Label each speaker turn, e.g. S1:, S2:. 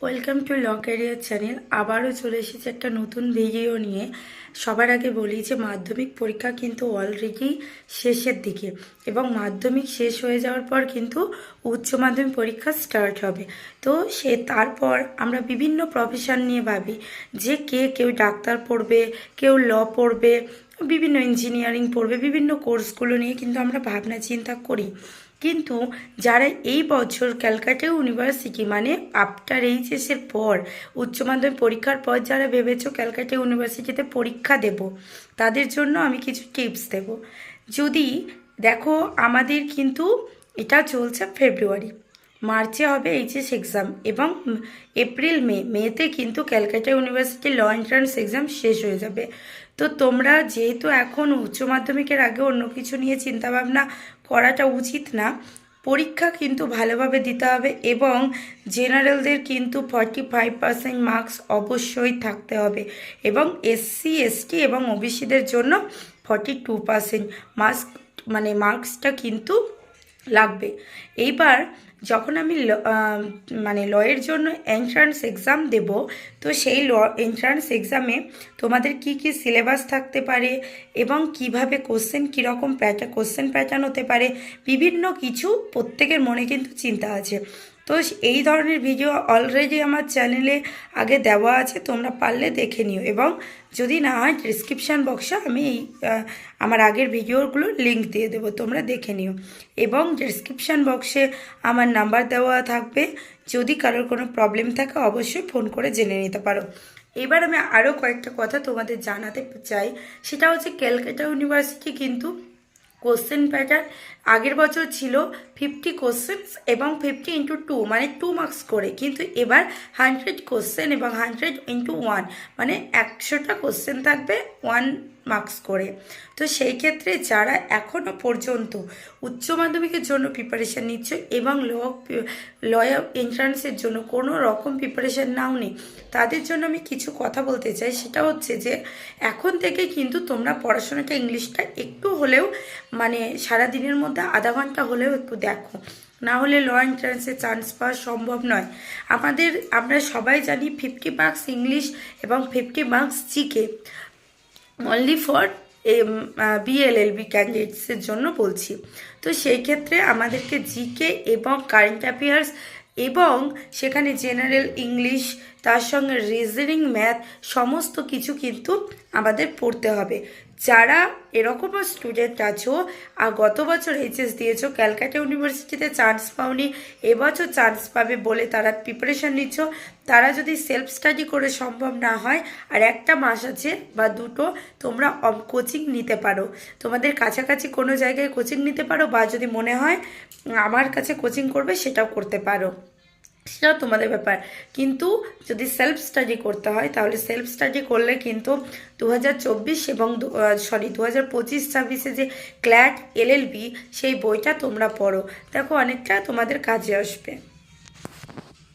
S1: Welcome to law career channel আবারও চলে এসেছে একটা নতুন ভিডিও নিয়ে। সবার আগে বলি যে, মাধ্যমিক পরীক্ষা কিন্তু অলরেডি শেষের দিকে এবং মাধ্যমিক শেষ হয়ে যাওয়ার পর কিন্তু উচ্চ মাধ্যমিক পরীক্ষা স্টার্ট হবে। তো সে তারপর আমরা বিভিন্ন প্রফেশন নিয়ে ভাবি যে কে কেউ ডাক্তার পড়বে, কেউ ল পড়বে বিভিন্ন ইঞ্জিনিয়ারিং পড়বে, বিভিন্ন কোর্সগুলো নিয়ে কিন্তু আমরা ভাবনা চিন্তা করি। কিন্তু যারা এই বছর ক্যালকাটা ইউনিভার্সিটি মানে আফটার এইচএসের পর, উচ্চ মাধ্যমিক পরীক্ষার পর যারা ভেবেছ ক্যালকাটা ইউনিভার্সিটিতে পরীক্ষা দেব, তাদের জন্য আমি কিছু টিপস দেব। যদি দেখো আমাদের কিন্তু এটা চলছে ফেব্রুয়ারি মার্চে হবে এইচএস এক্সাম এবং এপ্রিল মে, মেতে কিন্তু Calcutta University law entrance exam শেষ হয়ে যাবে। তো তোমরা যেহেতু এখন উচ্চ মাধ্যমিকের আগে অন্য কিছু নিয়ে চিন্তাভাবনা করাটা উচিত না, পরীক্ষা কিন্তু ভালোভাবে দিতে হবে এবং জেনারেলদের কিন্তু ফর্টি ফাইভ পার্সেন্ট মার্কস অবশ্যই থাকতে হবে এবং এসসি, এসটি এবং ওবিসিদের জন্য ফর্টি টু পার্সেন্ট মার্কস মানে মার্কসটা কিন্তু লাগবে। এইবার যখন আমি মানে লয়ের জন্য এন্ট্রান্স এক্সাম দেব, তো সেই ল এন্ট্রান্স এক্সামে তোমাদের কি কি সিলেবাস থাকতে পারে এবং কীভাবে কোশ্চেন কীরকম প্যাটার্ন কোশ্চেন প্যাটার্ন হতে পারে, বিভিন্ন কিছু প্রত্যেকের মনে কিন্তু চিন্তা আছে। তো এই ধরনের ভিডিও অলরেডি আমার চ্যানেলে আগে দেওয়া আছে, তোমরা পারলে দেখে নিও। এবং যদি না হয় ডিসক্রিপশান বক্সে আমি এই আমার আগের ভিডিওগুলো লিংক দিয়ে দেবো, তোমরা দেখে নিও। এবং ডিসক্রিপশান বক্সে আমার নাম্বার দেওয়া থাকবে। যদি কারোর কোনো প্রবলেম থাকে, অবশ্যই ফোন করে জেনে নিতে পারো। এবার আমি আরও কয়েকটা কথা তোমাদের জানাতে চাই। সেটা হচ্ছে ক্যালকাটা ইউনিভার্সিটি কিন্তু কোশ্চেন প্যাটার্ন আগের বছর ছিল ফিফটি কোশ্চেন্স এবং ফিফটি ইন্টু টু মানে টু মার্কস করে। কিন্তু এবার হান্ড্রেড কোশ্চেন এবং হান্ড্রেড ইন্টু ওয়ান মানে একশোটা কোশ্চেন থাকবে ওয়ান মার্কস করে। তো সেই ক্ষেত্রে যারা এখনও পর্যন্ত উচ্চ মাধ্যমিকের জন্য প্রিপারেশান নিচ্ছ এবং ল লয় এন্ট্রান্সের জন্য কোনো রকম প্রিপারেশান নাও নেই তাদের জন্য আমি কিছু কথা বলতে চাই। সেটা হচ্ছে যে, এখন থেকে কিন্তু তোমরা পড়াশোনাটা ইংলিশটা একটু হলেও মানে সারা দিনের মধ্যে আধা ঘণ্টা হলেও একটু দেখো। না হলে ল এন্ট্রান্সে চান্স পাওয়া সম্ভব নয়। আমাদের, আমরা সবাই জানি ফিফটি মার্কস ইংলিশ এবং fifty marks GK only for BLLB ক্যান্ডিডেটসের জন্য বলছি। তো সেই ক্ষেত্রে আমাদেরকে জিকে এবং কারেন্ট অ্যাফেয়ার্স এবং সেখানে জেনারেল ইংলিশ তার সঙ্গে রিজনিং ম্যাথ সমস্ত কিছু কিন্তু আমাদের পড়তে হবে। যারা এরকমও স্টুডেন্ট আছো আর গত বছর এইচএস দিয়েছ, ক্যালকাটা ইউনিভার্সিটিতে চান্স পাওনি, এবছর চান্স পাবে বলে তারা প্রিপারেশন নিচ্ছ। তারা যদি সেলফ স্টাডি করে সম্ভব না হয়, আর একটা মাস আছে বা দুটো, তোমরা কোচিং নিতে পারো। তোমাদের কাছাকাছি কোনো জায়গায় কোচিং নিতে পারো বা যদি মনে হয়, আমার কাছে কোচিং করবে সেটাও করতে পারো। সেটাও তোমাদের ব্যাপার। কিন্তু যদি সেলফ স্টাডি করতে হয়, তাহলে সেলফ স্টাডি করলে কিন্তু দু হাজার চব্বিশ এবং সরি দু হাজার পঁচিশ ছাব্বিশে যে ক্ল্যাট এলএলবি সেই বইটা তোমরা পড়ো। দেখো, অনেকটা তোমাদের কাজে আসবে।